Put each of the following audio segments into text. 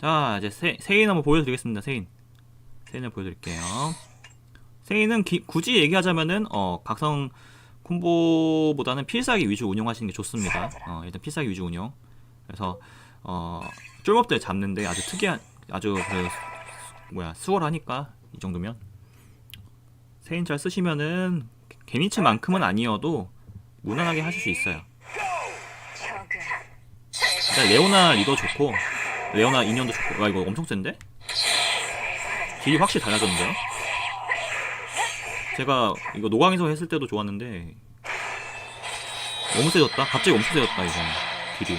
자 이제 세, 세인 한번 보여드리겠습니다 세인. 세인을 보여드릴게요. 세인은 기- 굳이 얘기하자면은 어 각성 콤보보다는 필살기 위주 운영하시는 게 좋습니다. 어 일단 필살기 위주 운영. 그래서 어 쫄몹들 잡는데 아주 특이한 아주 그 뭐야 수월하니까 이 정도면. 세인 잘 쓰시면은 개니츠만큼은 아니어도 무난하게 하실 수 있어요. 일단 레오나 리더 좋고 레오나 인연도 좋고. 와 이거 엄청 센데? 딜이 확실히 달라졌는데요? 제가 이거 노광에서 했을 때도 좋았는데 너무 세졌다? 갑자기 엄청 세졌다 이거. 딜이.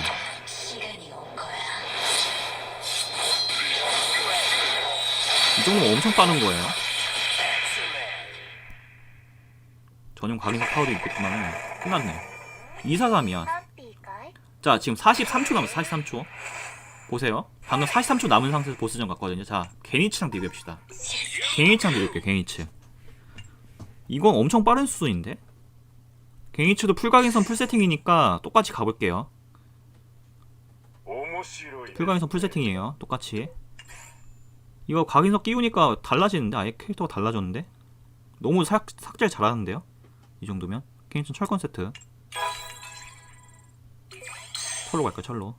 이 정도면 엄청 빠른 거예요. 전용 각인사 파워도 있겠지만 끝났네. 243이야. 자 지금 43초 남았어 43초 보세요. 방금 43초 남은 상태에서 보스전 갔거든요. 자, 게니츠랑 비교합시다. 게니츠랑 비교할게요, 게니츠. 이건 엄청 빠른 수준인데? 게니츠도 풀강인선 풀세팅이니까 똑같이 가볼게요. 풀강인선 풀세팅이에요. 똑같이. 이거 각인선 끼우니까 달라지는데? 아예 캐릭터가 달라졌는데? 너무 삭, 삭제를 잘하는데요? 이 정도면? 게니츠 철권 세트. 철로 갈까 철로.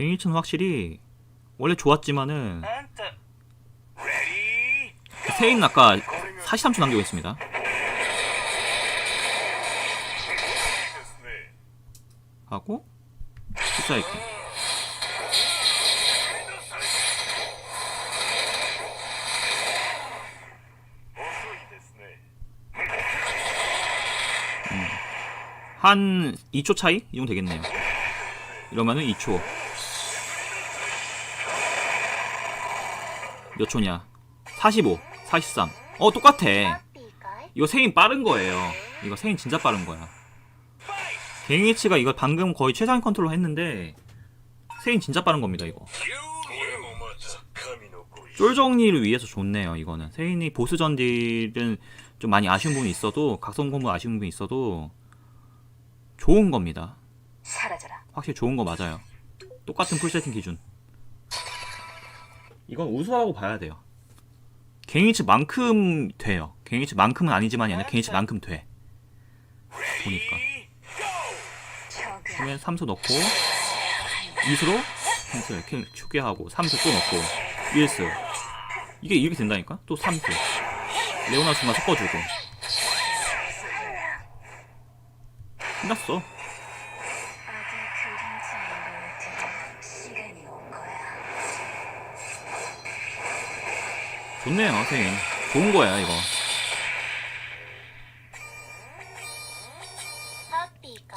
갱일치는 확실히 원래 좋았지만은 그 세인 아까 43초 남기고 있습니다. 하고 스트라이크 그 음. 한 2초 차이? 이 정도 되겠네요 이러면은 2초 몇 초냐? 45, 43. 어, 똑같아. 이거 생인 빠른 거예요. 이거 생인 진짜 빠른 거야. 갱이치가 이거 방금 거의 최상위 컨트롤 했는데 생인 진짜 빠른 겁니다, 이거. 쫄 정리를 위해서 좋네요, 이거는. 세인이 보스 전딜은 좀 많이 아쉬운 부분이 있어도 각성 공부 아쉬운 부분이 있어도 좋은 겁니다. 사라져라. 확실히 좋은 거 맞아요. 똑같은 풀세팅 기준. 이건 우수하다고 봐야 돼요. 게이츠만큼 돼요. 게이츠만큼은 아니지만이 아니라 게이츠만큼 돼. 보니까. 그러면 3수 넣고 2수로 3수 이렇게 추계하고 3수 또 넣고 1수. 이게 이렇게 된다니까? 또 3수. 레오나 순간 섞어주고. 끝났어 아기 그림자의 시간이 온 거야. 좋네요 세인 좋은 거야 이거.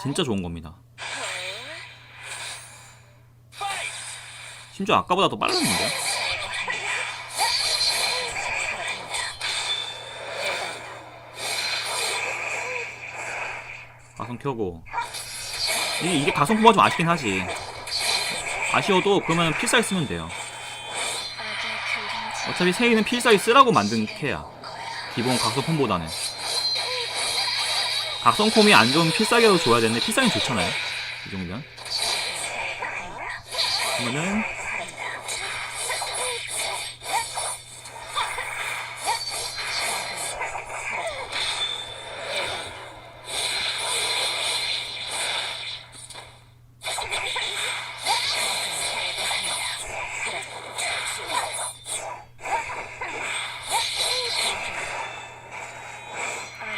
진짜 좋은 겁니다. 심지어 아까보다 더 빨랐는데? 가성 켜고. 이게, 이게 가성 포가 좀 아쉽긴 하지. 아쉬워도 그러면 필살기 쓰면 돼요 어차피 세이는 필살기 쓰라고 만든 캐야. 기본 각성콤보다는. 각성콤이 안 좋으면 필살기라도 줘야 되는데 필살기 좋잖아요. 이 정도면. 그러면은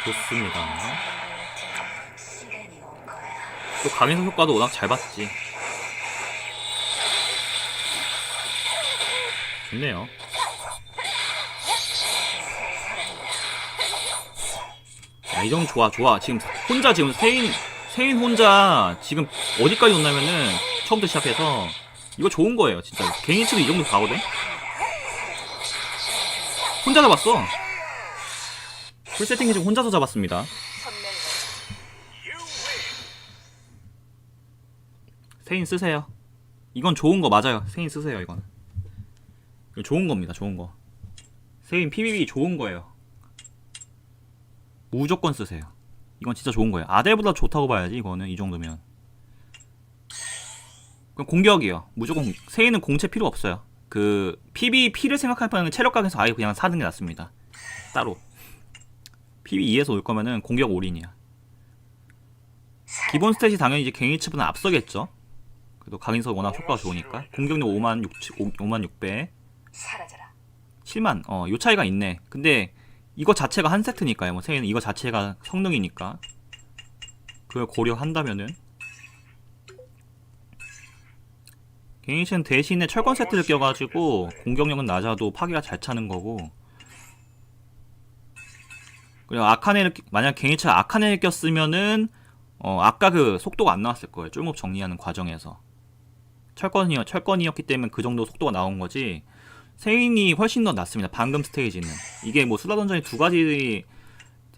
좋습니다 거야. 또 강인성 효과도 워낙 잘 봤지 좋네요 야, 이 정도 좋아, 좋아. 지금 혼자 지금 세인, 세인 혼자 지금 어디까지 온냐면은 처음부터 시작해서 이거 좋은 거예요, 진짜. 개인치도 이 정도 가거든? 혼자 잡았어. 풀세팅 지금 혼자서 잡았습니다. 세인 쓰세요. 이건 좋은 거 맞아요. 세인 쓰세요, 이건. 좋은 겁니다, 좋은 거. 세인 PBB 좋은 거예요. 무조건 쓰세요. 이건 진짜 좋은 거예요. 아델보다 좋다고 봐야지, 이거는 이 정도면. 그럼 공격이요. 무조건 세인은 공채 필요 없어요. 그 PVP를 생각할 바에는 체력 각에서 아예 그냥 사는 게 낫습니다. 따로. PV2에서 올 거면은 공격 올인이야. 기본 스탯이 당연히 이제 갱이츠보다 앞서겠죠. 그래도 각인석 워낙 효과가 좋으니까 공격력 5만 6 5만 6배, 사라져라. 7만 어 요 차이가 있네. 근데 이거 자체가 한 세트니까요. 뭐 세인은 이거 자체가 성능이니까 그걸 고려한다면은 갱이츠는 대신에 철권 세트를 껴가지고 공격력은 낮아도 파괴가 잘 차는 거고 그리고 아카네를 끼- 만약 갱이츠가 아카네를 꼈으면은 어 아까 그 속도가 안 나왔을 거예요. 쫄몹 정리하는 과정에서 철권이요 철권이었기 때문에 그 정도 속도가 나온 거지. 세인이 훨씬 더 낫습니다. 방금 스테이지는 이게 뭐 수다 던전이 두 가지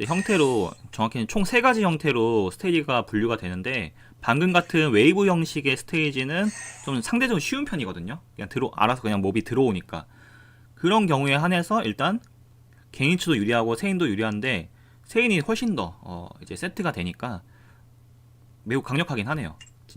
형태로 정확히는 총 세 가지 형태로 스테이지가 분류가 되는데 방금 같은 웨이브 형식의 스테이지는 좀 상대적으로 쉬운 편이거든요. 그냥 들어 알아서 그냥 몹이 들어오니까 그런 경우에 한해서 일단 갱이츠도 유리하고 세인도 유리한데 세인이 훨씬 더 어, 이제 세트가 되니까 매우 강력하긴 하네요.